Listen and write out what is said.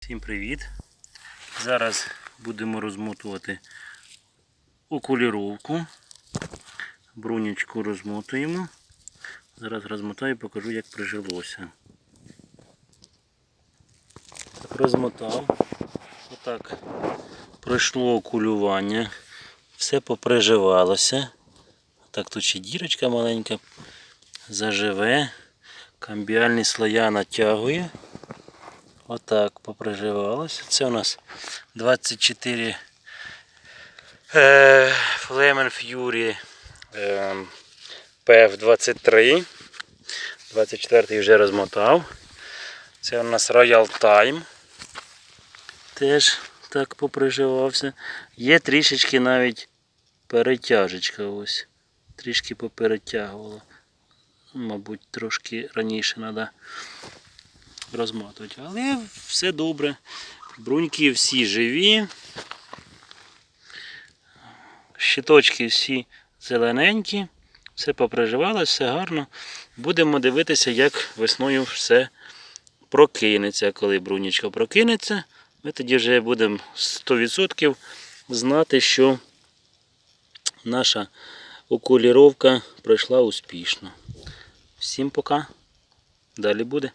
Всім привіт! Зараз будемо розмотувати окуліровку. Брунічку розмотуємо. Зараз розмотаю і покажу, як прижилося. Розмотав. Отак пройшло окулювання. Все поприживалося. Так, тут ще дірочка маленька. Заживе. Камбіальні слоя натягує. Отак поприживалося. Це у нас 24 е, Flamen Fury е, PF23. 24 вже розмотав. Це у нас Royal Time. Теж так поприживався. Є трішечки навіть перетяжечка ось. Трішки поперетягувало. Мабуть, трошки раніше треба розматувати. Але все добре. Бруньки всі живі. Щиточки всі зелененькі. Все поприживалося, все гарно. Будемо дивитися, як весною все прокинеться. Коли брунічка прокинеться, ми тоді вже будемо 100% знати, що наша окуліровка пройшла успішно. Всім пока. Далі буде.